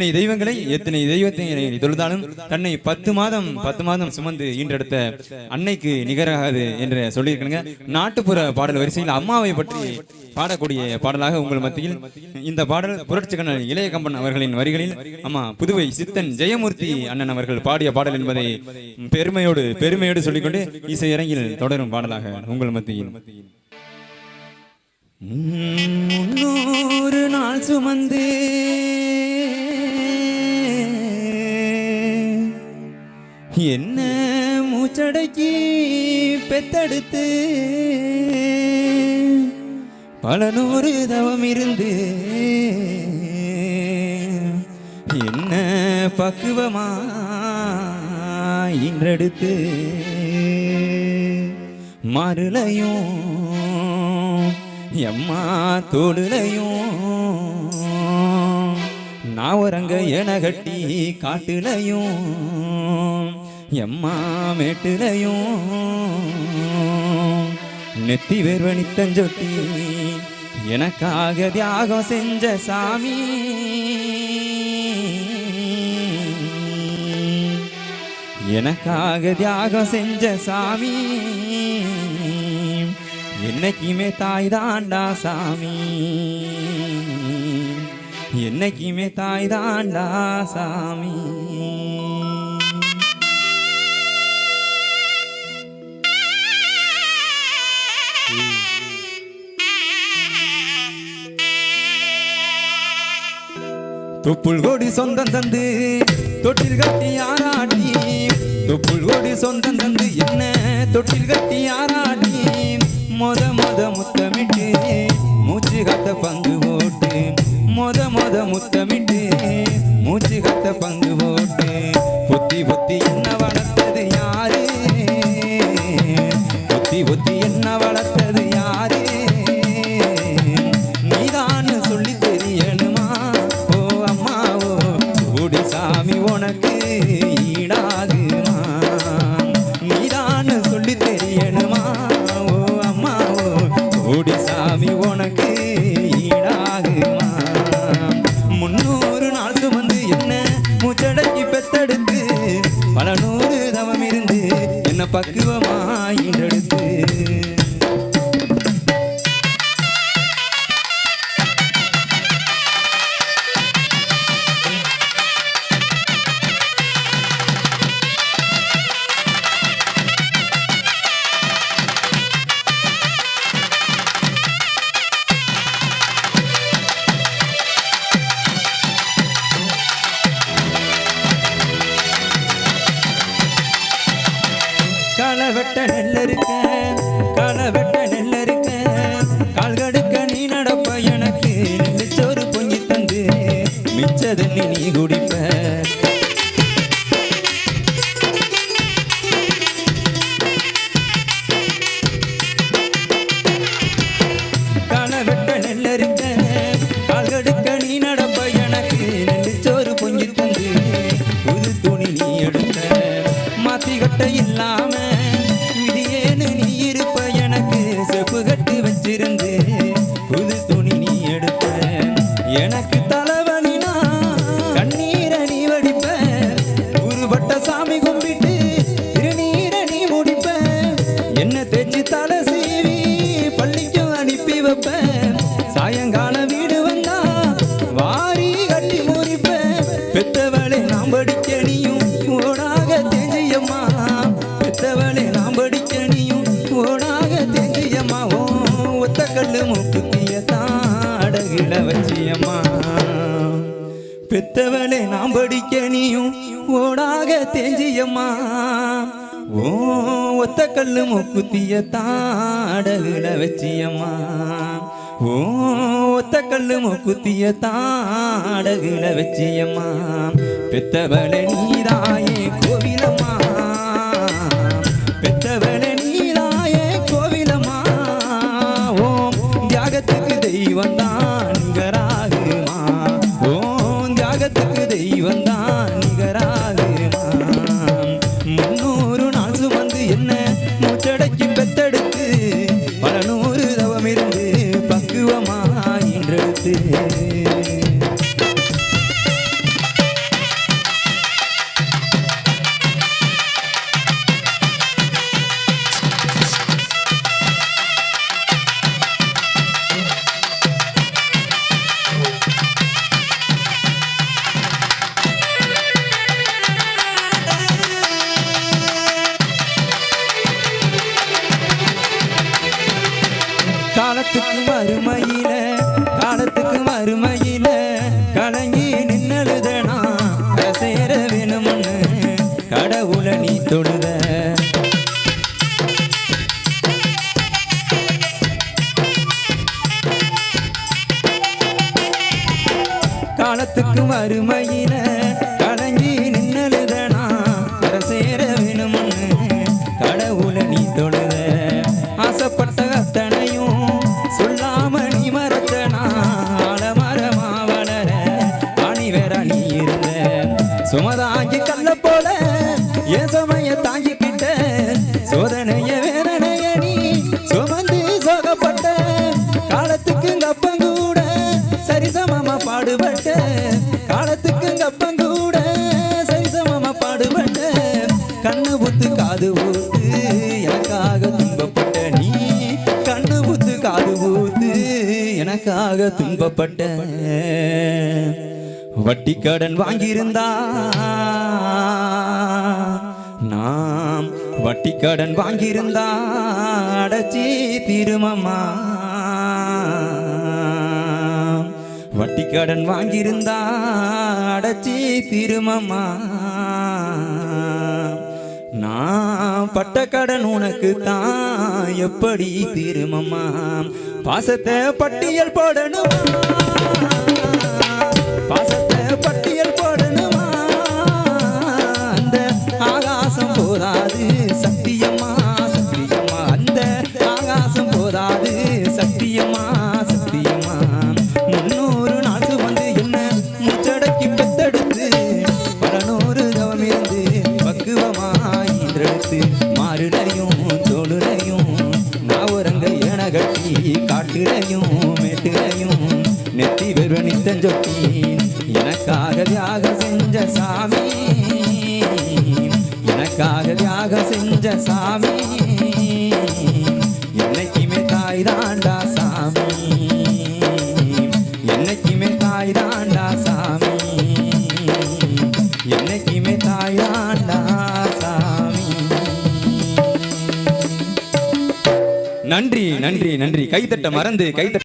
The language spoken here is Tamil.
எத்தனை தெய்வங்களை எத்தனை தெய்வத்தை தொழுதாலும் தன்னை பத்து மாதம் பத்து மாதம் சுமந்து ஈன்றெடுத்த அன்னைக்கு நிகராகாது என்று சொல்லியிருக்கணுங்க. நாட்டுப்புற பாடல் வரிசையில் அம்மாவை பற்றி பாடக்கூடிய பாடலாக உங்கள் மத்தியில் இந்த பாடல் புரட்சிக்கணல் இளைய கம்பன் அவர்களின் வரிகளில் அம்மா புதுவை சித்தன் ஜெயமூர்த்தி அண்ணன் அவர்கள் பாடிய பாடல் என்பதை பெருமையோடு பெருமையோடு சொல்லிக்கொண்டு இசையரங்கில் தொடரும் பாடலாக உங்கள் மத்தியில். முன்னூறு நாள் சுமந்து என்ன மூச்சடக்கி பெத்தெடுத்து? பல நூறு தவம் இருந்து என்ன பக்குவமா இன்றெடுத்து? மருளையும் எம்மா தோடுலையும் நாவரங்க என கட்டி காட்டுலையும் எம்மா மேட்டுலையும் நெத்தி வேர்வனித்தஞ்சொட்டி எனக்காக தியாகம் செஞ்ச சாமி. எனக்காக தியாகம் செஞ்ச சாமி. என்னைக்குமே தாய் தாண்டா சாமி. என்னைக்குமே தாய் தாண்டா சாமி. துப்புள் கோடி சொந்தம் தந்து தொட்டில் கட்டி ஆராட்டி. துப்புள் கோடி சொந்தம் தந்து என்ன தொட்டில் கட்டி ஆராட்டி. மொத மொத முத்தமிட்டு மூச்சு கத்த பங்கு ஓட்டு மொத மொத முத்தமிட்டு மூச்சு கத்த பங்கு ஓட்டு பொத்தி பொத்தி என்ன வளர்த்தது யாரு? பொத்தி பொத்தி என்ன வளர்த்தது மூச்சடக்கி பெத்தெடுத்து பல நூறு தவம் இருந்து என்ன பக்குவம் வெட்ட களை வெட்ட நெல் கால் கடுக்க நீ நடப்ப எனக்கு நெல்லிச்சோறு பொங்கி தந்து மிச்ச தண்ணி நீ குடிப்ப. களை வெட்ட நெல் கால் கடுக்க நீ நடப்ப எனக்கு நெல்லிச்சோறு பொங்கி தந்து புது துணி நீ மாத்தி கட்ட இல்லாம எனக்கு வச்சியம்மா பெத்தவளை நாம் படிக்க நீயும் ஓடாக தேஞ்சியம்மா. ஓ ஒத்த கல்லு மூக்குத்திய தாடகுல வச்சியம்மா. ஓ ஒத்த கல்லு மூக்குத்திய தாடகுல வச்சியம்மா. பெத்தவளை நீதாயே கோவில் பக்குவமா அருமையில கலங்கி நின்னழுதனா? சேர வேணும்னு கடவுளை நீ தொழுத காலத்துக்கும் அருமையில சுமதாங்கி கல்ல போல என் சமய தாங்கிக்கிட்ட சோதனைய வேதனைய நீ சுமந்து சோகப்பட்ட காலத்துக்கு கப்பங்கூட சரிசமமா பாடுபட்ட காலத்துக்கு கப்பங்கூட சரிசமமா பாடுபட்ட கண்ணு புத்து காது ஊத்து எனக்காக துன்பப்பட்ட நீ. கண்ணு புத்து காது ஊத்து எனக்காக துன்பப்பட்ட. வட்டி கடன் வாங்கியிருந்தா. நாம் வட்டி கடன் வாங்கியிருந்தா. அடைச்சி திருமம்மா. வட்டி கடன் வாங்கியிருந்தா. அடைச்சி திருமம்மா. நான் பட்ட கடன் உனக்கு தான் எப்படி திருமம்மா. பாசத்தை பட்டியல் போடணுமா. நெத்தி ஜொத்தி எனக்காக தியாக செஞ்ச சாமி எனக்காக தியாக செஞ்ச சாமி என்னைக்குமே தாய் தாண்டா சாமி என்னைக்குமே தாய் தாண்டா சாமி என்னைக்குமே தாய் தாண்டா சாமி நன்றி நன்றி நன்றி. கைத்தட்ட மறந்து கைத்தட்ட